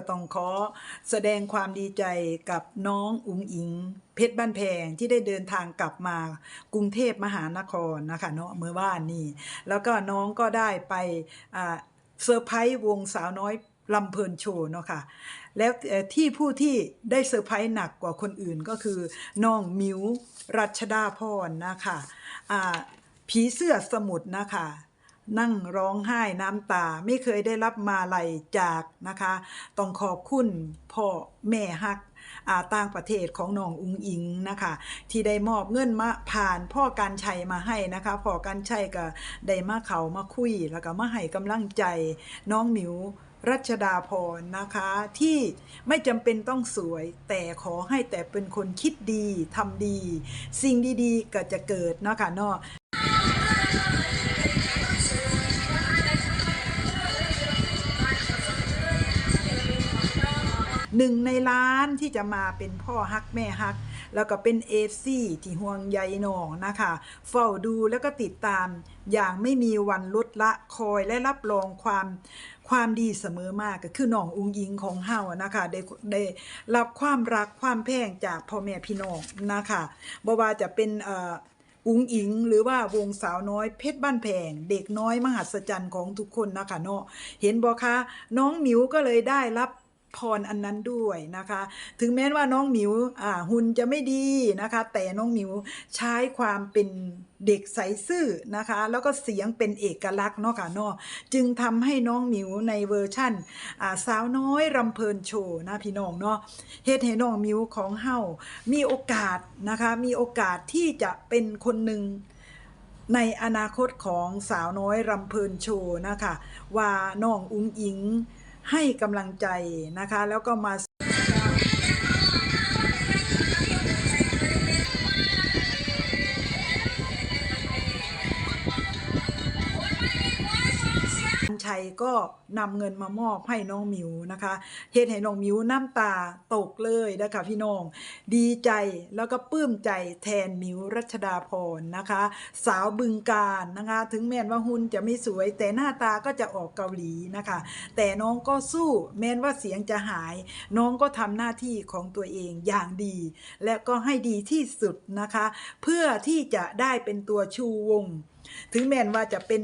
ก็ต้องขอแสดงความดีใจกับน้องอุ๋งอิง เพชรบ้านแพงที่ได้เดินทางกลับมากรุงเทพมหานครนะคะเนาะเมื่อวานนี้แล้วก็น้องก็ได้ไปเซอร์ไพรส์วงสาวน้อยลำเพลินโชว์เนาะค่ะแล้วที่ผู้ที่ได้เซอร์ไพรส์หนักกว่าคนอื่นก็คือน้องมิวรัชดาพรนะคะอ่าผีเสื้อสมุทรนะคะ นั่งร้องไห้น้ำตาไม่เคยได้รับมาลัยจากนะคะ ต้องขอบคุณพ่อแม่ฮักอาต่างประเทศของน้องอุงอิงนะคะ ที่ได้มอบเงินมาผ่านพ่อการชัยมาให้นะคะพ่อการชัยก็ได้มาเขามาคุย แล้วก็มาให้กำลังใจน้องหมิวรัชดาพรนะคะที่ไม่จำเป็นต้องสวย แต่ขอให้แต่เป็นคนคิดดีทำดี สิ่งดีๆ ก็จะเกิดนะคะเนาะ หนึ่งในล้านที่จะมาเป็นพ่อฮักแม่ฮัก แล้วก็เป็นเอฟซีที่ห่วงใยน้องนะคะ เฝ้าดูแล้วก็ติดตามอย่างไม่มีวันลดละคอยและรับรองความความดีเสมอมากก็คือน้องอุงยิงของเฮานะคะได้ได้รับความรักความแพงจากพ่อแม่พี่น้องนะคะบ่ว่าจะเป็นเอ่ออุงอิงหรือว่าวงสาวน้อยเพชรบ้านแพงเด็กน้อยมหัศจรรย์ของทุกคนนะคะเนาะเห็นบอกคะน้องหมิวก็เลยได้รับ พรอันนั้นด้วยนะคะ ถึงแม้ว่าน้องหมิวหุ่นจะไม่ดีนะคะ แต่น้องหมิวใช้ความเป็นเด็กใสซื่อนะคะ แล้วก็เสียงเป็นเอกลักษณ์เนาะค่ะเนาะจึงทำให้น้องหมิวในเวอร์ชั่นสาวน้อยรำเพลินโชว์นะพี่น้องเนาะเฮ็ดให้น้องหมิวของเฮามีโอกาสนะคะ มีโอกาสที่จะเป็นคนหนึ่งในอนาคตของสาวน้อยรำเพลินโชว์นะคะ ว่าน้องอุ้งอิง ให้กำลังใจนะคะ แล้วก็มา ชัยก็นำเงินมามอบให้น้องมิวนะคะเฮ็ดให้น้องมิวน้ำตาตกเลยนะคะพี่น้อง ดีใจแล้วก็ปลื้มใจแทนมิวรัชดาพรนะคะ สาวบึงการนะคะ ถึงแม้นว่าหุ่นจะไม่สวย แต่หน้าตาก็จะออกเกาหลีนะคะ แต่น้องก็สู้แม้นว่าเสียงจะหาย น้องก็ทำหน้าที่ของตัวเองอย่างดี และก็ให้ดีที่สุดนะคะ เพื่อที่จะได้เป็นตัวชูวงถึงแม้นว่าจะเป็น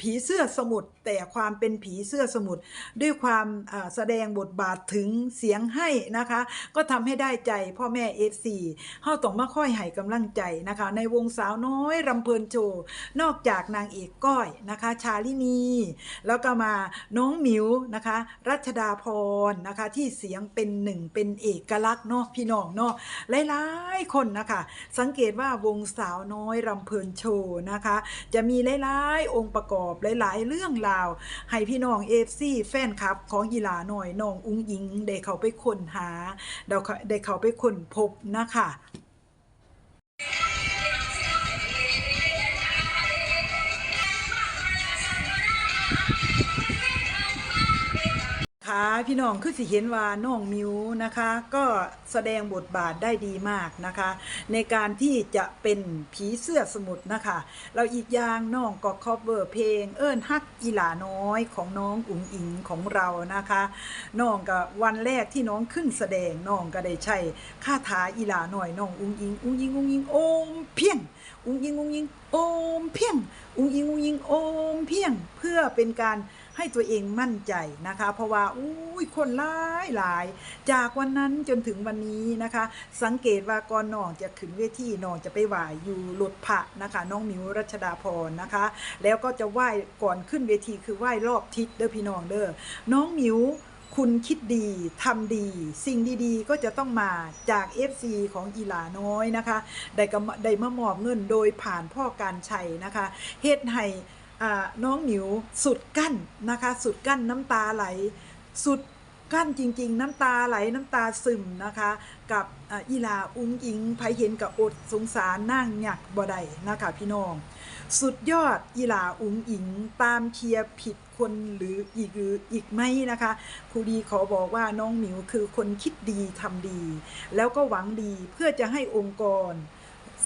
ผีเสื้อสมุทรแต่ความเป็นผีเสื้อสมุทรด้วยความแสดงบทบาทถึงเสียงให้นะคะ ก็ทำให้ได้ใจพ่อแม่เอฟซีเฮาต้องมาค่อยให้กำลังใจนะคะ ในวงสาวน้อยรำเพลินโชว์นอกจากนางเอกก้อยนะคะ ชาลินี แล้วก็มาน้องหมิวนะคะ รัชดาพรนะคะ ที่เสียงเป็นหนึ่งเป็นเอกลักษณ์เนาะพี่น้องเนาะหลายๆคนนะคะ สังเกตว่าวงสาวน้อยรำเพลินโชว์นะคะจะมีหลายๆ องค์ประกอบหลายๆ เรื่องราว ให้พี่น้องเอฟซีแฟนคลับของยีหลาหน่อยน้องอุ้งอิงได้เขาไปค้นหาได้เขาได้เขาไปค้นพบนะคะ ค่ะพี่น้องคือสิเห็นว่าน้องมิวนะคะ ก็แสดงบทบาทได้ดีมากนะคะ ในการที่จะเป็นผีเสื้อสมุทรนะคะเราอีกอย่างน้องก็คอเวอร์เพลง เอิ้นฮักอีหลาน้อยของน้องอุ๋งอิงของเรานะคะน้องก็วันแรกที่น้องขึ้นแสดงน้องก็ได้ใช้คาถาอีหลาหน่อยน้องอุ๋งอิงอุ๋งอิงอุ๋งอิงโอมเพียงอุ๋งอิงอุ๋งอิงโอมเพียงอุ๋งอิงอุ๋งอิงโอมเพียงเพื่อเป็นการ ให้ตัวเองมั่นใจนะคะ เพราะว่าอุ้ยคนหลายหลาย จากวันนั้นจนถึงวันนี้นะคะ สังเกตว่าก่อนน้องจะขึ้นเวทีน้องจะไปไหว้อยู่รถพระนะคะน้องมิวรัชดาพรนะคะ แล้วก็จะไหว้ก่อนขึ้นเวทีคือไหว้รอบทิศเด้อพี่น้องเด้อน้องมิวคุณคิดดีทำดี สิ่งดีๆ ก็จะต้องมาจาก FC ของอีหลาน้อยนะคะ ได้ก็มาได้มามอบเงินโดยผ่านพ่อการชัยนะคะเฮ็ดให้ น้องหมิวสุดกั้นนะคะ สุดกั้นน้ำตาไหล สุดกั้นจริง ๆ น้ำตาไหลน้ำตาซึมนะคะ กับอ่าอีหลาอุ้งอิงไผเห็นกับอดสงสารนั่งหยักบ่ได้นะคะพี่น้อง สุดยอดอีหลาอุ๋งอิงตามเชียร์ผิดคนหรืออีกหรืออีกไหมนะคะครูดีขอบอกว่าน้องหมิวคือคนคิดดีทำดี แล้วก็หวังดีเพื่อจะให้องค์กร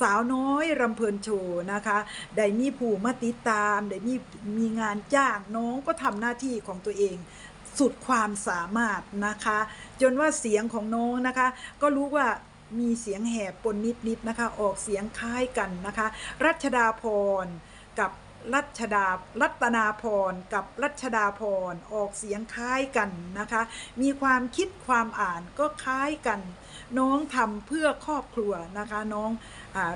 สาวน้อยรำเพลินโชว์นะคะได้มีผู้มาติดตามได้มีมีงานจ้างน้องก็ทำหน้าที่ของตัวเองสุดความสามารถนะคะ จนว่าเสียงของน้องนะคะ ก็รู้ว่ามีเสียงแหบปนนิดๆนะคะ ออกเสียงคล้ายกันนะคะ รัชดาพรกับรัชดารัตนาพรกับรัชดาพรออกเสียงคล้ายกันนะคะ มีความคิดความอ่านก็คล้ายกัน น้องทำเพื่อครอบครัวนะคะ น้อง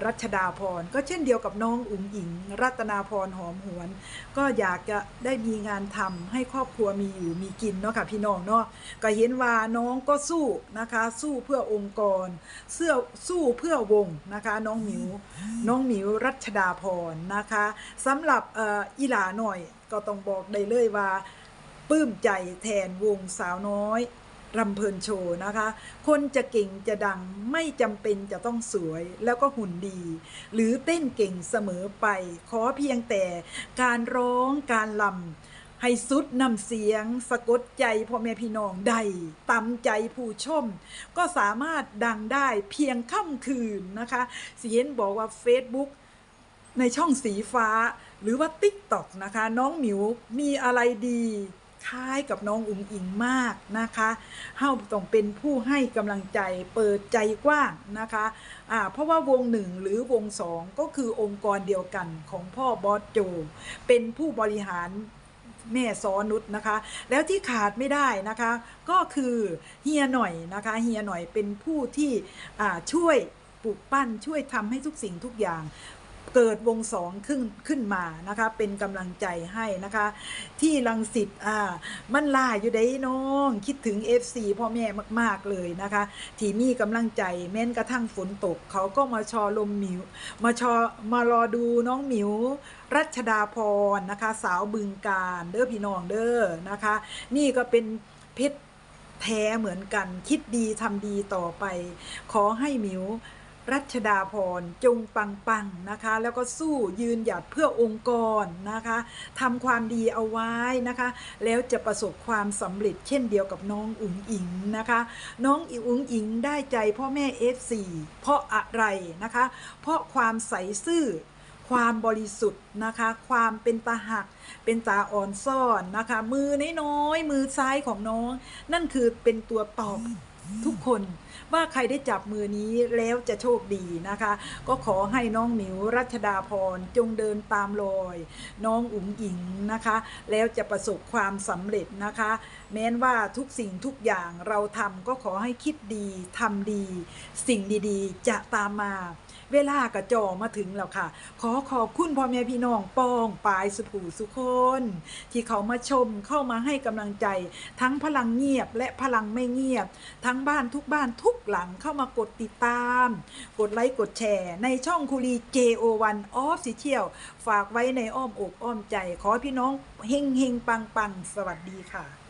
รัชดาพรก็เช่นเดียวกับน้องอุ๋งอิง รัตนาพรหอมหวน ก็อยากจะได้มีงานทำให้ครอบครัวมีอยู่มีกินเนาะค่ะพี่น้องเนาะก็เห็นว่าน้องก็สู้นะคะ สู้เพื่อองค์กร เสื้อสู้เพื่อวงนะคะ น้องหมิวน้องหมิวรัชดาพรนะคะสำหรับอีหลาหน่อยก็ต้องบอกได้เลยว่าปลื้มใจแทนวงสาวน้อย รำเพลินโชว์นะคะ คนจะเก่งจะดังไม่จำเป็นจะต้องสวยแล้วก็หุ่นดี หรือเต้นเก่งเสมอไป ขอเพียงแต่การร้องการลำให้สุดนำเสียง สะกดใจพ่อแม่พี่น้องได้ตำใจผู้ชม ก็สามารถดังได้เพียงค่ำคืนนะคะเสิเห็นบอกว่า Facebook ในช่องสีฟ้า หรือว่า TikTok นะคะ น้องหมิวมีอะไรดี คล้ายกับน้องอุ๋งอิงมากนะคะเฮาต้องเป็นผู้ให้กำลังใจเปิดใจกว้างนะคะอ่าเพราะว่าวงหนึ่งหรือวงสองก็คือองค์กรเดียวกันของพ่อบอสโจ เป็นผู้บริหารแม่ซอนุชนะคะ แล้วที่ขาดไม่ได้นะคะ ก็คือเฮียหน่อยนะคะเฮียหน่อยเป็นผู้ที่ช่วยปลูกปั้นช่วยทำให้ทุกสิ่งทุกอย่าง เกิดวงสองขึ้นขึ้นมานะคะเป็นกำลังใจให้นะคะ ที่ลังสิตอ่ามันลาอยู่ได้น้อง คิดถึง FC พ่อแม่มาก ๆเลยนะคะ ที่มีกำลังใจแม้นกระทั่งฝนตก เขาก็มาชอลมหมิว มาชอมารอดูน้องหมิว รัชดาพรนะคะ สาวบึงการเด้อพี่น้องเด้อนะคะ นี่ก็เป็นเพชรแท้เหมือนกัน คิดดีทำดีต่อไป ขอให้หมิว รัชดาพรจงปังปังนะคะ แล้วก็สู้ยืนหยัดเพื่อองค์กรนะคะทำความดีเอาไว้นะคะ แล้วจะประสบความสำเร็จเช่นเดียวกับน้องอุ๋งอิงนะคะ น้องอุ๋งอิงได้ใจพ่อแม่ F4 เพราะอะไรนะคะ เพราะความใสซื่อความบริสุทธิ์นะคะ ความเป็นตาหัก เป็นตาอ่อนซ่อนนะคะ มือน้อยๆมือซ้ายของน้อง นั่นคือเป็นตัวตอบ ทุกคนว่าใครได้จับมือนี้แล้วจะโชคดีนะคะ ก็ขอให้น้องหมิวรัชดาพรจงเดินตามรอย น้องอุ๋งอิงนะคะ แล้วจะประสบความสำเร็จนะคะ แม้นว่าทุกสิ่งทุกอย่างเราทำก็ขอให้คิดดีทำดี สิ่งดีๆ จะตามมา เวลากระจอมาถึงแล้วค่ะ ขอขอบคุณพ่อแม่พี่น้องปองปายสุผูสุคน ที่เขามาชมเข้ามาให้กำลังใจ ทั้งพลังเงียบและพลังไม่เงียบทั้ง้งบ้านทุกบ้านทุกหลังเข้ามากดติดตาม กดไลค์กดแชร์ ในช่องคุรี JO1 Official ฝากไว้ในอ้อมอกอ้อมใจ ขอพี่น้องเฮงเฮงปังปังสวัสดีค่ะ